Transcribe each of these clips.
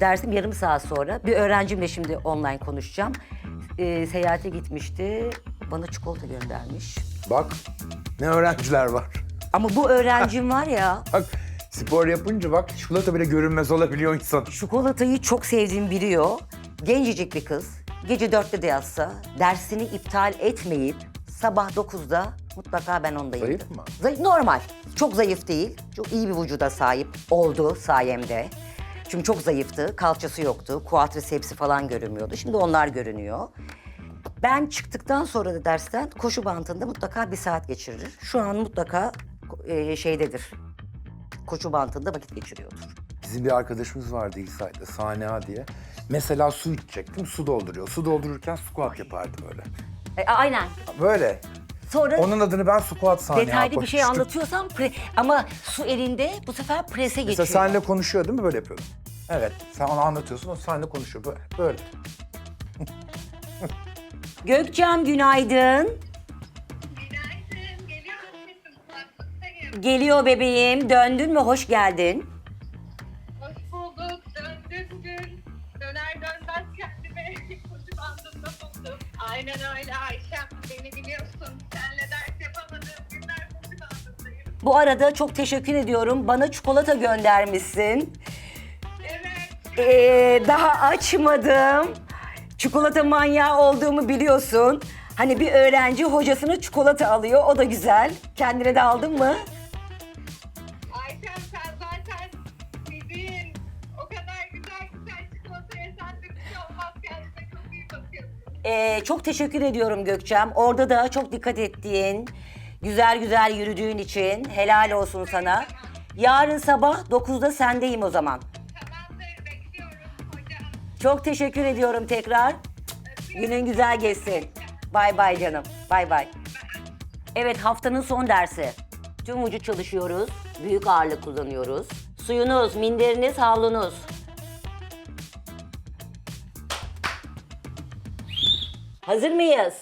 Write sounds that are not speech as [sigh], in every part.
Dersim yarım saat sonra. Bir öğrencimle şimdi online konuşacağım. Ee, seyahate gitmişti. Bana çikolata göndermiş. Bak ne öğrenciler var. Ama bu öğrencim var ya, [laughs] Bak spor yapınca bak çikolata bile görünmez olabiliyor insan. çikolatayı çok sevdiğimi biliyor. Gencecik bir kız. Gece dörtte de yatsa dersini iptal etmeyip sabah 9'da mutlaka ben ondayım. Zayıf mı? Zayıf, normal. Çok zayıf değil. Çok iyi bir vücuda sahip oldu sayemde. Çünkü çok zayıftı. Kalçası yoktu. Kuadrisepsi falan görünmüyordu. Şimdi onlar görünüyor. Ben çıktıktan sonra da dersten koşu bantında mutlaka bir saat geçirir. Şu an mutlaka e, şeydedir. Koşu bantında vakit geçiriyordur. Bizim bir arkadaşımız vardı İsa'yla Saniha diye. Mesela su içecektim, su dolduruyor. Su doldururken squat yapardı böyle. E, aynen. Böyle. Sonra Onun adını ben squat Saniha detaylı bir şey anlatıyorsam pre- ama su elinde bu sefer prese Mesela geçiyor. seninle konuşuyor değil mi? Böyle yapıyordum. Evet. Sen onu anlatıyorsun, o seninle konuşuyor. Böyle. böyle. [laughs] Gökçem günaydın. Geliyor bebeğim. Döndün mü? Hoş geldin. Bu arada çok teşekkür ediyorum. Bana çikolata göndermişsin. Evet. Ee, daha açmadım. Çikolata manyağı olduğumu biliyorsun. Hani bir öğrenci hocasına çikolata alıyor. O da güzel. Kendine de aldın mı? Ayşem sen zaten dediğin o kadar güzel güzel çikolataya sen de bir şey olmaz. Kendine çok iyi bakıyorsun. Ee, çok teşekkür ediyorum Gökçem. Orada da çok dikkat ettiğin, güzel güzel yürüdüğün için helal olsun sana. Yarın sabah 9'da sendeyim o zaman. Çok teşekkür ediyorum tekrar. Günün güzel geçsin. Bay bay canım. Bay bay. Evet haftanın son dersi. Tüm vücut çalışıyoruz. Büyük ağırlık kullanıyoruz. Suyunuz, minderiniz, havlunuz. Hazır mıyız?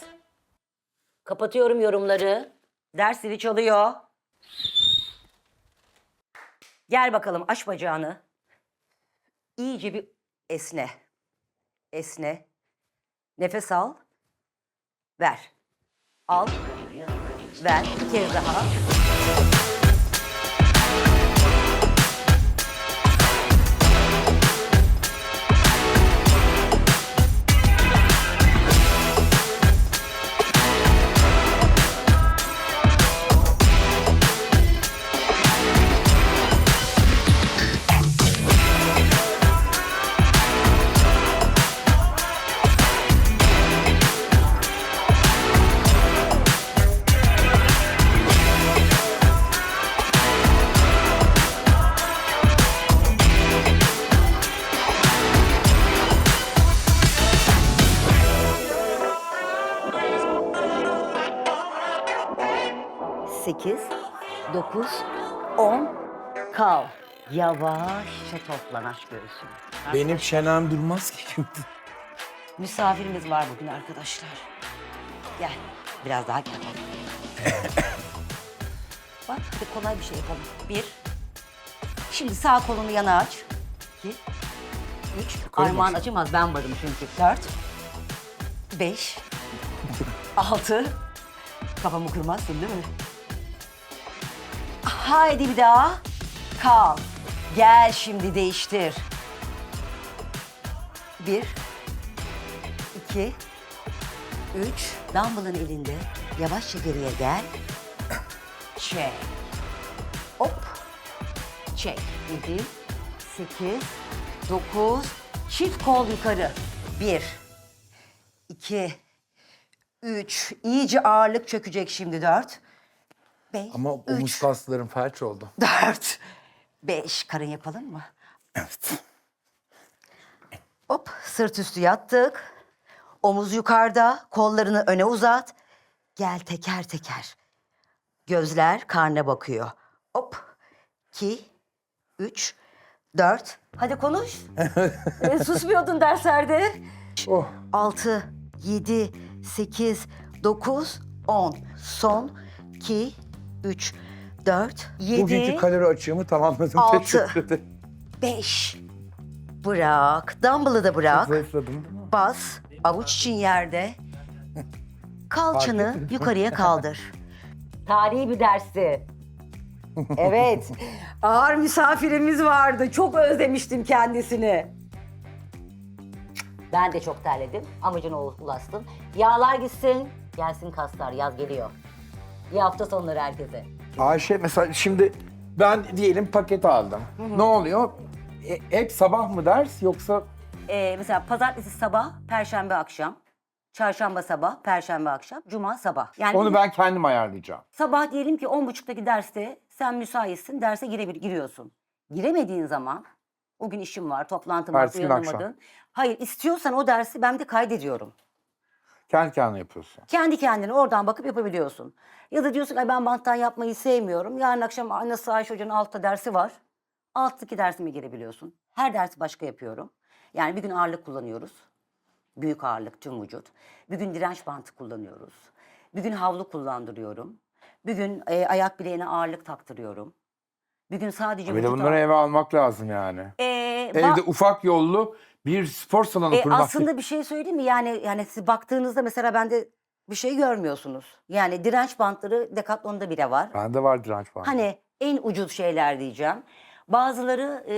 Kapatıyorum yorumları. Ders zili çalıyor. Gel bakalım aç bacağını. İyice bir esne. Esne. Nefes al. Ver. Al. Ver. Bir kez daha. Sekiz, dokuz, on. Kal. Yavaşça toplan aç göğsünü. Benim çenem durmaz ki şimdi. Misafirimiz var bugün arkadaşlar. Gel. Biraz daha gel. [laughs] Bak hadi kolay bir şey yapalım. Bir. Şimdi sağ kolunu yana aç. İki. Üç. Armağan acımaz ben varım çünkü. Dört. Beş. Altı. Kafamı kırmazsın değil mi? Haydi bir daha. Kal. Gel şimdi değiştir. Bir. İki, üç, dumbbell'ın elinde. Yavaşça geriye gel. Çek. Hop. Çek. Yedi, sekiz, dokuz. Çift kol yukarı. Bir, iki, üç. İyice ağırlık çökecek şimdi dört. Beş, Ama omuz üç, kaslarım felç oldu. [laughs] dört, beş. Karın yapalım mı? Evet. Hop sırt üstü yattık. Omuz yukarıda, kollarını öne uzat. Gel teker teker. Gözler karnına bakıyor. Hop. İki, üç, dört. Hadi konuş. [laughs] e, susmuyordun derslerde. Oh. Altı, yedi, sekiz, dokuz, on. Son. iki, üç, dört, yedi, Bugünkü kalori açığımı tamamladım. [laughs] Altı. Teşekkür ederim. beş, Bırak. Dumbbell'ı da bırak. Zayıfladım değil mi? Bas. Avuç için yerde. Kalçanı yukarıya kaldır. [laughs] Tarihi bir dersti. Evet. [laughs] Ağır misafirimiz vardı. Çok özlemiştim kendisini. Ben de çok terledim. Amacına ulaştım. Yağlar gitsin. Gelsin kaslar. Yaz geliyor. İyi hafta sonları herkese. Ayşe mesela şimdi ben diyelim paket aldım. Ne oluyor? E, hep sabah mı ders yoksa Ee, mesela pazartesi sabah, perşembe akşam. Çarşamba sabah, perşembe akşam, cuma sabah. Yani onu ben kendim ayarlayacağım. Sabah diyelim ki 10.30'daki derste sen müsaitsin, derse girebil giriyorsun. Giremediğin zaman, o gün işim var, toplantım var, Ertesi gün akşam. uyanamadın. Hayır, istiyorsan o dersi ben de kaydediyorum. Kendi kendine yapıyorsun. Kendi kendine oradan bakıp yapabiliyorsun. Ya da diyorsun ki "Ay ben banttan yapmayı sevmiyorum. Yarın akşam annesi Ayşe Hoca'nın altta dersi var. Alttaki dersime girebiliyorsun. Her dersi başka yapıyorum. Yani bir gün ağırlık kullanıyoruz. Büyük ağırlık tüm vücut. Bir gün direnç bantı kullanıyoruz. Bir gün havlu kullandırıyorum. Bir gün e, ayak bileğine ağırlık taktırıyorum. Bir gün sadece de vücut bunları ağır- eve almak lazım yani. Ee, ba- Evde ufak yollu bir spor salonu e, kurmak. aslında bir şey söyleyeyim mi? Yani yani siz baktığınızda mesela bende bir şey görmüyorsunuz. Yani direnç bantları Decathlon'da bile var. Bende var direnç var. Hani en ucuz şeyler diyeceğim. Bazıları e,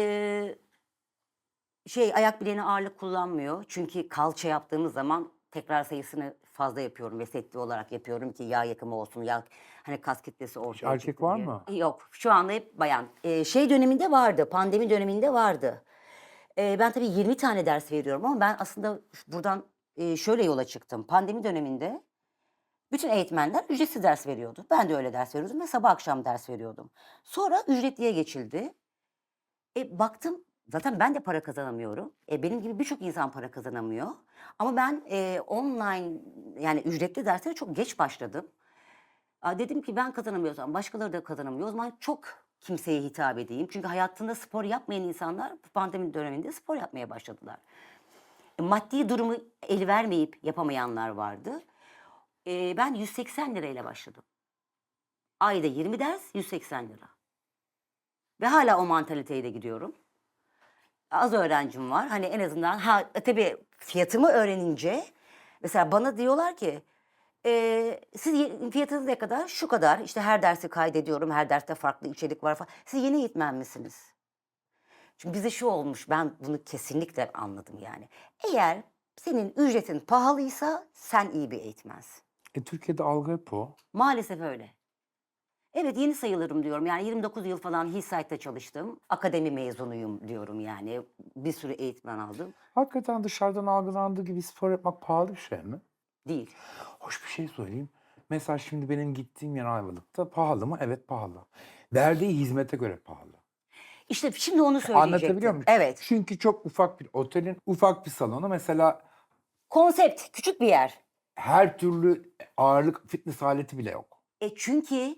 şey ayak bileğine ağırlık kullanmıyor. Çünkü kalça yaptığımız zaman tekrar sayısını fazla yapıyorum ve setli olarak yapıyorum ki yağ yakımı olsun, yağ hani kas kitlesi ortaya Erkek çıksın var diye. mı? Yok. Şu anda hep bayan. E, şey döneminde vardı. Pandemi döneminde vardı. Ben tabii 20 tane ders veriyorum ama ben aslında buradan şöyle yola çıktım. Pandemi döneminde bütün eğitmenler ücretsiz ders veriyordu. Ben de öyle ders veriyordum ve sabah akşam ders veriyordum. Sonra ücretliye geçildi. E, baktım zaten ben de para kazanamıyorum. E, benim gibi birçok insan para kazanamıyor. Ama ben e, online yani ücretli derslere çok geç başladım. Aa, dedim ki ben kazanamıyorsam başkaları da kazanamıyor. O zaman çok kimseye hitap edeyim. Çünkü hayatında spor yapmayan insanlar bu pandemi döneminde spor yapmaya başladılar. E, maddi durumu el vermeyip yapamayanlar vardı. E, ben 180 lirayla başladım. Ayda 20 ders 180 lira. Ve hala o mantaliteyle gidiyorum. Az öğrencim var. Hani en azından ha tabii fiyatımı öğrenince mesela bana diyorlar ki e, siz fiyatınız ne kadar? Şu kadar. İşte her dersi kaydediyorum. Her derste farklı içerik var falan. Siz yeni eğitmen misiniz? Çünkü bize şu olmuş. Ben bunu kesinlikle anladım yani. Eğer senin ücretin pahalıysa sen iyi bir eğitmensin. E, Türkiye'de algı hep o. Maalesef öyle. Evet yeni sayılırım diyorum. Yani 29 yıl falan Hillside'da çalıştım. Akademi mezunuyum diyorum yani. Bir sürü eğitmen aldım. Hakikaten dışarıdan algılandığı gibi spor yapmak pahalı bir şey mi? Değil. Hoş bir şey söyleyeyim. Mesela şimdi benim gittiğim yer Ayvalık'ta pahalı mı? Evet pahalı. Verdiği hizmete göre pahalı. İşte şimdi onu söyleyecektim. Anlatabiliyor muyum? Evet. Çünkü çok ufak bir otelin ufak bir salonu mesela Konsept küçük bir yer. her türlü ağırlık fitness aleti bile yok. E çünkü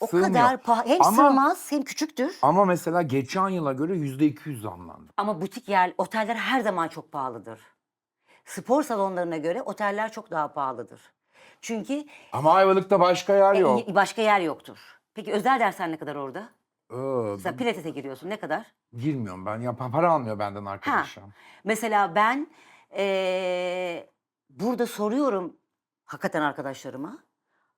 o Sığmıyor. kadar pahalı. Hem Ama- sığmaz hem küçüktür. Ama mesela geçen yıla göre yüzde 200 zamlandı. Ama butik yer, oteller her zaman çok pahalıdır. Spor salonlarına göre oteller çok daha pahalıdır. Çünkü Ama Ayvalık'ta başka yer e, yok. başka yer yoktur. Peki özel dersler ne kadar orada? Ee, Mesela pilatese giriyorsun ne kadar? girmiyorum ben. Ya para almıyor benden arkadaşım. Mesela ben eee, burada soruyorum hakikaten arkadaşlarıma.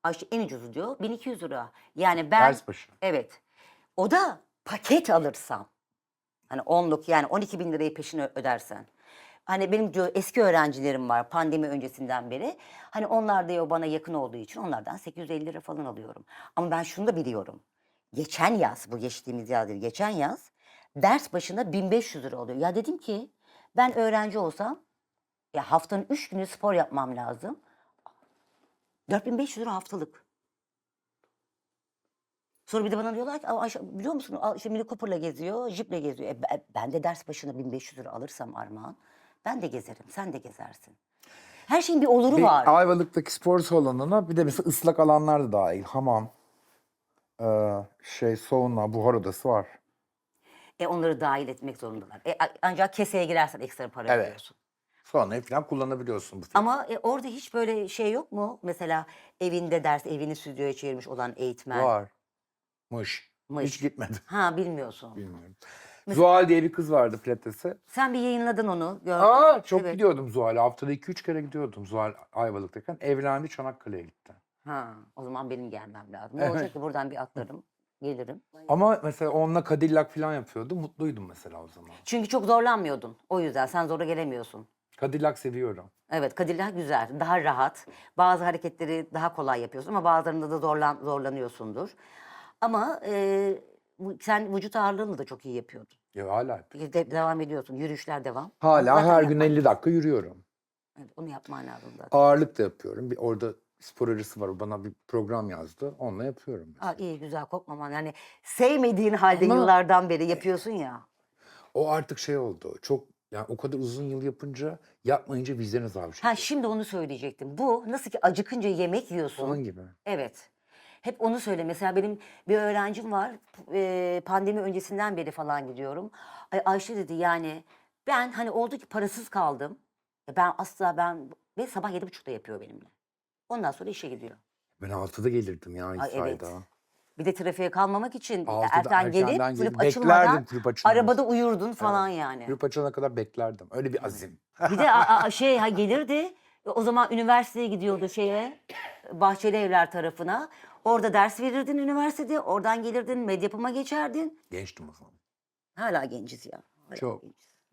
Ayşe en ucuzu diyor 1200 lira. Yani ben Ders başı. evet o da paket alırsam hani onluk yani 12 bin lirayı peşin ö- ödersen. Hani benim eski öğrencilerim var pandemi öncesinden beri. Hani onlar diyor bana yakın olduğu için onlardan 850 lira falan alıyorum. Ama ben şunu da biliyorum. Geçen yaz bu geçtiğimiz yaz değil geçen yaz ders başına 1500 lira oluyor. Ya dedim ki ben öğrenci olsam ya haftanın 3 günü spor yapmam lazım. 4500 lira haftalık. Sonra bir de bana diyorlar ki "Aa Ayşe, biliyor musun işte Mini Cooper'la geziyor, Jeep'le geziyor. E, ben de ders başına 1500 lira alırsam Armağan ben de gezerim, sen de gezersin. Her şeyin bir oluru Bir var. Ayvalık'taki spor salonuna bir de mesela ıslak alanlar da dahil. Hamam, ee, şey sauna, buhar odası var. E onları dahil etmek zorundalar. E, ancak keseye girersen ekstra para Evet. ödüyorsun. Saunayı falan kullanabiliyorsun bu. Ama e, orada hiç böyle şey yok mu? Mesela evinde ders, evini stüdyoya çevirmiş olan eğitmen. Var. Mış. Mış. Hiç gitmedim. Ha bilmiyorsun. Bilmiyorum. Zuhal diye bir kız vardı pilatese. Sen bir yayınladın onu. Gördüm. Aa çok Evet. gidiyordum Zuhal'e. Haftada 2-3 kere gidiyordum Zuhal Ayvalık'tayken. Evlendi Çanakkale'ye gitti. Ha, o zaman benim gelmem lazım. Ne olacak ki buradan bir atlarım, gelirim. Ama mesela onunla Cadillac falan yapıyordu. Mutluydum mesela o zaman. Çünkü çok zorlanmıyordun. O yüzden sen zora gelemiyorsun. Cadillac seviyorum. Evet, Cadillac güzel, daha rahat. Bazı hareketleri daha kolay yapıyorsun ama bazılarında da zorlan, zorlanıyorsundur. Ama e, sen vücut ağırlığını da çok iyi yapıyordun. Ya hala. De- devam ediyorsun, yürüyüşler devam. Hala Zaten her gün yapman- 50 dakika yürüyorum. Evet, onu yapman lazım zaten. Ağırlık da yapıyorum. Bir orada spor hocası var. O bana bir program yazdı. Onunla yapıyorum. mesela. Aa, iyi, güzel, korkmaman. Yani sevmediğin halde Ama- yıllardan beri yapıyorsun ya. O artık şey oldu. Çok yani o kadar uzun yıl yapınca yapmayınca vicdan azabı. Ha şimdi onu söyleyecektim. Bu nasıl ki acıkınca yemek yiyorsun. Onun gibi. Evet. Hep onu söyle. Mesela benim bir öğrencim var. e, pandemi öncesinden beri falan gidiyorum. Ay Ayşe dedi yani ben hani oldu ki parasız kaldım. Ben asla ben ve sabah yedi buçukta yapıyor benimle. Ondan sonra işe gidiyor. Ben 6'da gelirdim ya Ay, İsa'yda. evet. Bir de trafiğe kalmamak için 6'da erken gelip erkenden kulüp açılmadan beklerdim kulüp arabada uyurdun falan yani. Kulüp açana kadar beklerdim. Öyle bir azim. Bir de a- a- şey ha, gelirdi. O zaman üniversiteye gidiyordu şeye. Bahçeli Evler tarafına. Orada ders verirdin üniversitede. Oradan gelirdin medyapıma geçerdin. Gençtim o zaman. Hala genciz ya. Hala Çok. genciz.